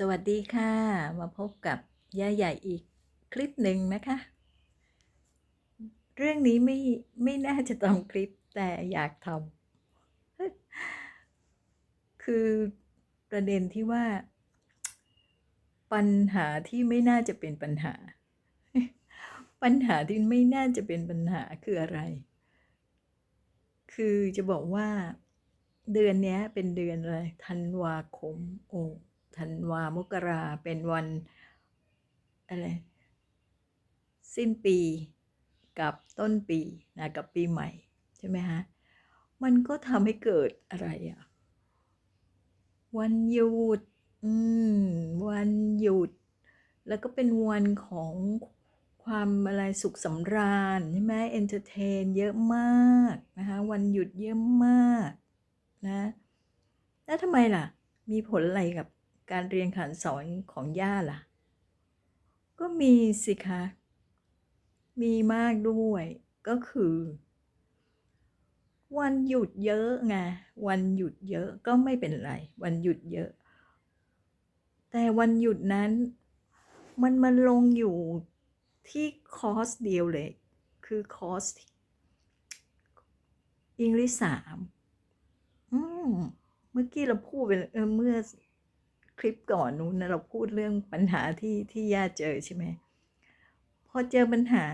สวัสดีค่ะ มาพบกับย่าใหญ่อีกคลิปหนึ่งนะคะ เรื่องนี้ไม่ไม่น่าจะทำคลิปแต่อยากทำคือประเด็นที่ว่า ปัญหาที่ไม่น่าจะเป็นปัญหา ปัญหาที่ไม่น่าจะเป็นปัญหาคืออะไร คือจะบอกว่า เดือนนี้เป็นเดือนอะไรธันวาคมโอ้ ธันวามกราเป็นวันอะไรสิ้นปีกับต้นปีนะกับปีใหม่ ใช่ไหมฮะ มันก็ทำให้เกิดอะไรอะวันหยุด อืม วันหยุด แล้วก็เป็นวันของความอะไรสุขสำราญใช่ไหมเอนเตอร์เทนเยอะมากนะคะวันหยุดเยอะมากนะ แล้วทำไมล่ะ มีผลอะไรกับ การเรียนขันสอนของย่าล่ะ ก็มีสิคะ มีมากด้วย ก็คือ วันหยุดเยอะไง วันหยุดเยอะก็ไม่เป็นไร วันหยุดเยอะ แต่วันหยุดนั้น มันมาลงอยู่ที่คอร์สเดียวเลย คือคอร์สอังกฤษสาม อืม เมื่อกี้เราพูดไปเออเมื่อ คลิปก่อนนู้นนะเราพูดเรื่องปัญหาที่ที่ย่าเจอใช่ไหมพอเจอปัญหา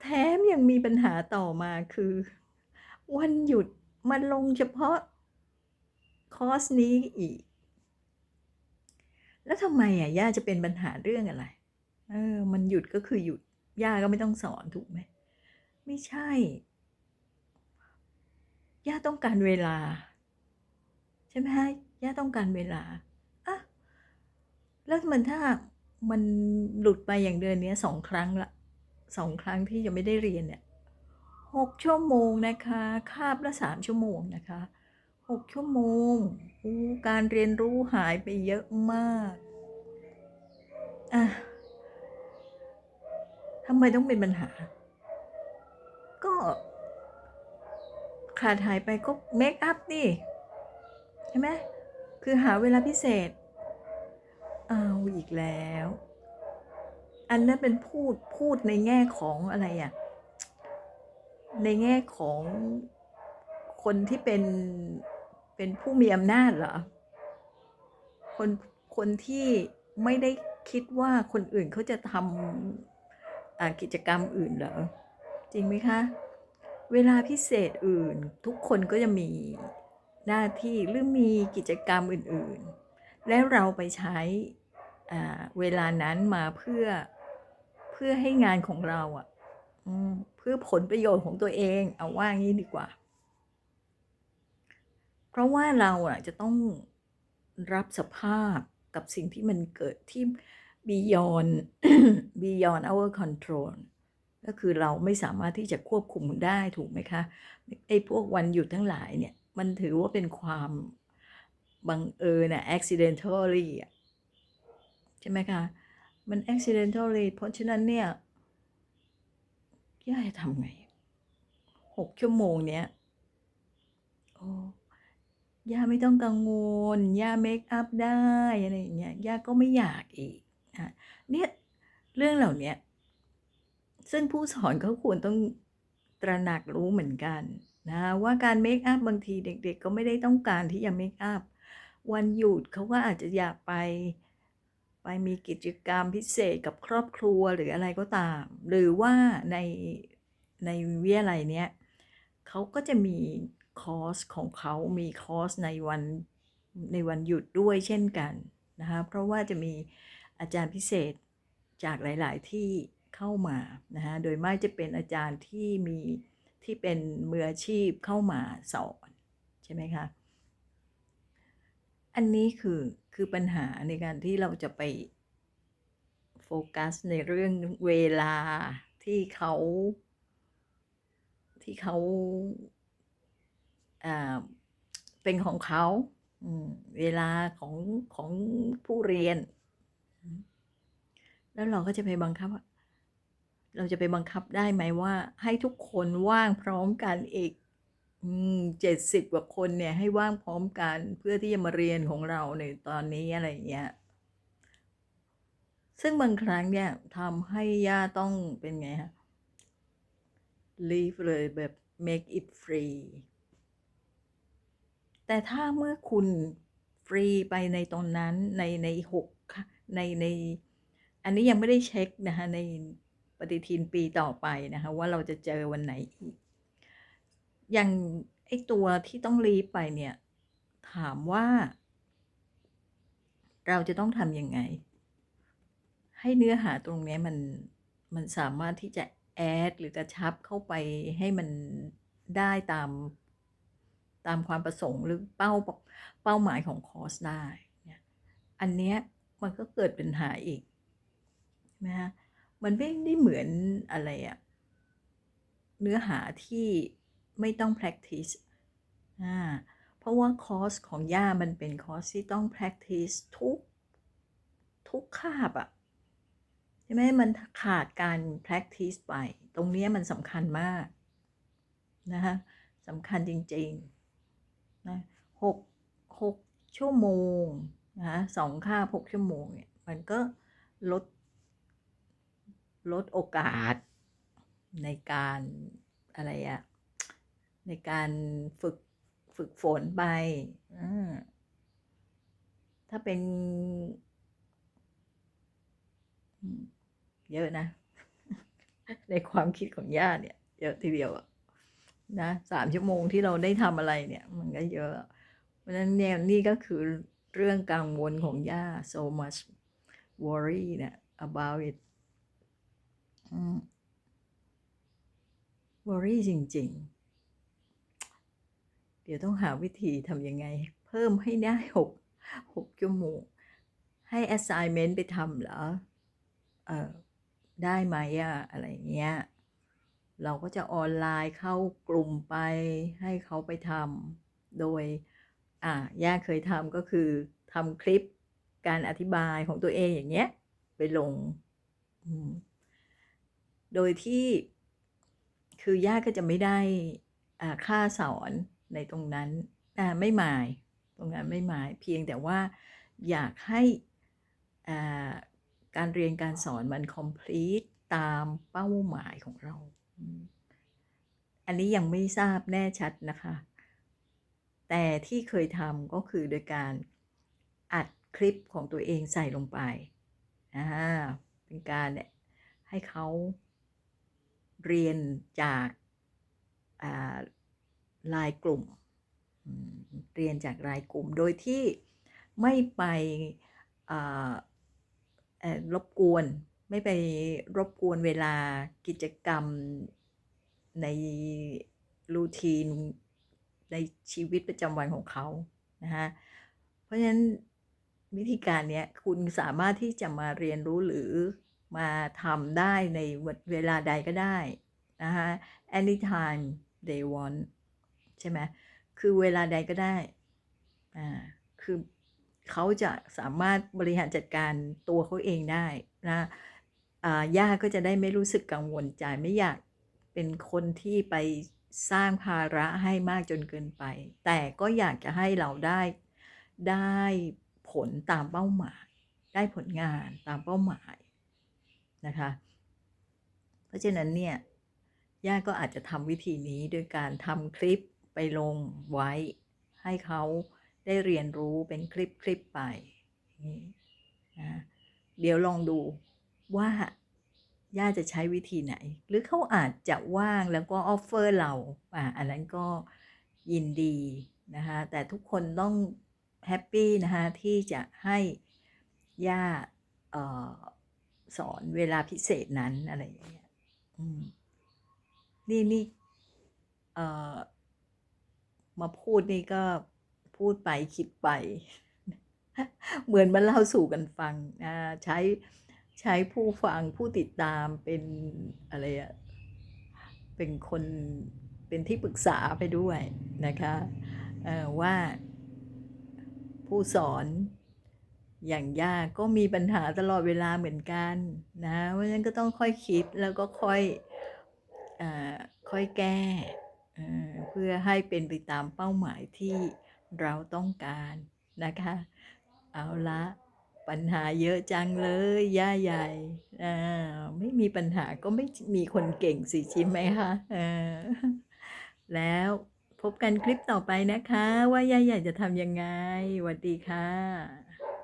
แถมยังมีปัญหาต่อมาคือ วันหยุดมันลงเฉพาะคอร์สนี้อีก แล้วทำไมอะย่าจะเป็นปัญหาเรื่องอะไร เออ มันหยุดก็คือหยุดย่าก็ไม่ต้องสอนถูกไหมไม่ใช่ ย่าต้องการเวลา ใช่ไหมฮะย่าต้องการเวลา แล้วมันถ้ามันหลุดไปอย่างเดือนนี้สองครั้งละสองครั้งที่ยังไม่ได้เรียนเนี่ยหกชั่วโมงนะคะคาบละสามชั่วโมงนะคะหกชั่วโมงการเรียนรู้หายไปเยอะมากอะทำไมต้องเป็นปัญหา ก็ขาดหายไปก็เมคอัพนี่ใช่ไหมคือหาเวลาพิเศษ เอาอีกแล้ว อันนั้นเป็นพูดพูดในแง่ของอะไรอะในแง่ของคนที่เป็นเป็นผู้มีอำนาจเหรอ คนคนที่ไม่ได้คิดว่าคนอื่นเขาจะทำกิจกรรมอื่นเหรอ จริงไหมคะ เวลาพิเศษอื่นทุกคนก็จะมีหน้าที่หรือมีกิจกรรมอื่น ๆ แล้วเราไปใช้ เวลานั้นมาเพื่อเพื่อให้งานของเราอะ่ะเพื่อผลประโยชน์ของตัวเอง เอาว่างี้ดีกว่า เพราะว่าเราอะจะต้องรับสภาพกับสิ่งที่มันเกิดที่ beyond beyond our control ก็คือเราไม่สามารถที่จะควบคุมได้ถูกไหมคะไอ้พวกวันหยุดทั้งหลายเนี่ย มันถือว่าเป็นความบังเอิญนะ accidentally ใช่ไหมคะ มัน accidentally เพราะฉะนั้นเนี่ยย่าจะทำไงหกชั่วโมงเนี้ยโอ้ย่าไม่ต้องกังวลย่าเมคอัพได้อะไรอย่างเงี้ยย่าก็ไม่อยากอีกนะเนี่ยเรื่องเหล่านี้ซึ่งผู้สอนเขาควรต้องตระหนักรู้เหมือนกันนะว่าการเมคอัพบางทีเด็กๆ ก็ไม่ได้ต้องการที่จะเมคอัพวันหยุดเขาก็อาจจะอยากไป ไปมีกิจกรรมพิเศษกับครอบครัวหรืออะไรก็ตาม หรือว่าในในวิทยาลัยเนี้ยเขาก็จะมีคอร์สของเขามีคอร์สในวันในวันหยุดด้วยเช่นกันนะคะเพราะว่าจะมีอาจารย์พิเศษจากหลาย ๆ ที่เข้ามานะคะโดยมากจะเป็นอาจารย์ที่มีที่เป็นมืออาชีพเข้ามาสอน ใช่ไหมคะ อันนี้คือ คือปัญหาในการที่เราจะไปโฟกัสในเรื่องเวลาที่เขาที่เขาเป็นของเขาเวลาของของผู้เรียน แล้วเราก็จะไปบังคับ เราจะไปบังคับได้ไหมว่า ให้ทุกคนว่างพร้อมกันอีก เจ็ดสิบกว่าคนเนี่ยให้ว่างพร้อมกันเพื่อที่จะมาเรียนของเราในตอนนี้อะไรอย่างเงี้ยซึ่งบางครั้งเนี่ยทำให้ย่าต้องเป็นไงฮะ leave เลยแบบ make it free แต่ถ้าเมื่อคุณฟรีไปในตอนนั้นในในหกในใน อันนี้ยังไม่ได้เช็คนะคะในปฏิทินปีต่อไปนะคะว่าเราจะเจอวันไหนอีก อย่างไอตัวที่ต้องรีบไปเนี่ย ถามว่า เราจะต้องทำยังไง ให้เนื้อหาตรงนี้มันมันสามารถที่จะแอดหรือกระชับเข้าไปให้มันได้ตามตามความประสงค์หรือเป้าเป้าหมายของคอร์สได้เนี่ยอันเนี้ยมันก็เกิดปัญหาอีกนะฮะมันไม่ได้เหมือนอะไรอะเนื้อหาที่ ไม่ต้อง practice อ่าเพราะว่าคอร์สของย่ามันเป็นคอร์สที่ต้อง practice ทุก ทุกคาบอะใช่ไหมมันขาดการ practice ไป ตรงนี้มันสำคัญมากนะคะสำคัญจริงๆนะหกหกชั่วโมงนะสองคาบหกชั่วโมงเนี่ยมันก็ลด ลดโอกาสในการอะไรอะ ในการฝึกฝึกฝนไปถ้าเป็น เยอะนะ ในความคิดของย่าเนี่ย เยอะทีเดียวนะสามชั่วโมงที่เราได้ทำอะไรเนี่ย มันก็เยอะ เพราะฉะนั้นเนี่ยนี่ก็คือเรื่องกังวลของย่า so much worry เนี่ย about it worry จริง ๆ เดี๋ยวต้องหาวิธีทำยังไง เพิ่มให้ได้หกหกชั่วโมงให้ assignment ไปทำเหรอ เออได้ไหมอะอะไรเงี้ย เราก็จะออนไลน์เข้ากลุ่มไปให้เขาไปทำโดย อ่าย่าเคยทำก็คือทำคลิปการอธิบายของตัวเองอย่างเงี้ย ไปลง โดยที่ คือย่าก็จะไม่ได้ค่าสอน ในตรงนั้นไม่หมายตรงนั้นไม่หมายเพียงแต่ว่าอยากให้การเรียนการสอนมัน complete ตามเป้าหมายของเรา อันนี้ยังไม่ทราบแน่ชัดนะคะ แต่ที่เคยทำก็คือโดยการอัดคลิปของตัวเองใส่ลงไปเป็นการให้เขาเรียนจาก ลายกลุ่ม เรียนจากรายกลุ่ม โดยที่ไม่ไปรบกวน ไม่ไปรบกวนเวลากิจกรรมในรูทีนในชีวิตประจำวันของเขานะฮะเพราะฉะนั้นวิธีการนี้คุณสามารถที่จะมาเรียนรู้หรือมาทำได้ในเวลาใดก็ได้นะฮะ anytime they want ช่ไหมคือเวลาใดก็ได้ อ่า คือเขาจะสามารถบริหารจัดการตัวเขาเองได้นะย่าก็จะได้ไม่รู้สึกกังวลใจไม่อยากเป็นคนที่ไปสร้างภาระให้มากจนเกินไป แต่ก็อยากจะให้เราได้ได้ผลตามเป้าหมาย ได้ผลงานตามเป้าหมายนะคะ เพราะฉะนั้นเนี่ยย่าก็อาจจะทำวิธีนี้โดยการทำคลิป ไปลงไว้ ให้เขาได้เรียนรู้เป็นคลิปคลิปไปนะเดี๋ยวลองดูว่าย่าจะใช้วิธีไหน หรือเขาอาจจะว่างแล้วก็ออฟเฟอร์เราอ่าอันนั้นก็ยินดีนะคะแต่ทุกคนต้องแฮปปี้นะคะที่จะให้ย่าออสอนเวลาพิเศษนั้นอะไรอย่างเงี้ยนี่นี่ มาพูดนี่ก็พูดไปคิดไป เหมือนมาเล่าสู่กันฟังนะใช้ใช้ผู้ฟังผู้ติดตามเป็นอะไรอะเป็นคนเป็นที่ปรึกษาไปด้วยนะคะว่าผู้สอนอย่างยากก็มีปัญหาตลอดเวลาเหมือนกันนะเพราะฉะนั้นก็ต้องค่อยคิดแล้วก็ค่อยอค่อยแก้ เพื่อให้เป็นไปตามเป้าหมายที่เราต้องการนะคะ เอาละปัญหาเยอะจังเลยย่าใหญ่ไม่มีปัญหาก็ไม่มีคนเก่งสิใช่ไหมคะ?แล้วพบกันคลิปต่อไปนะคะ ว่าย่าใหญ่จะทำยังไง?หวัดดีค่ะ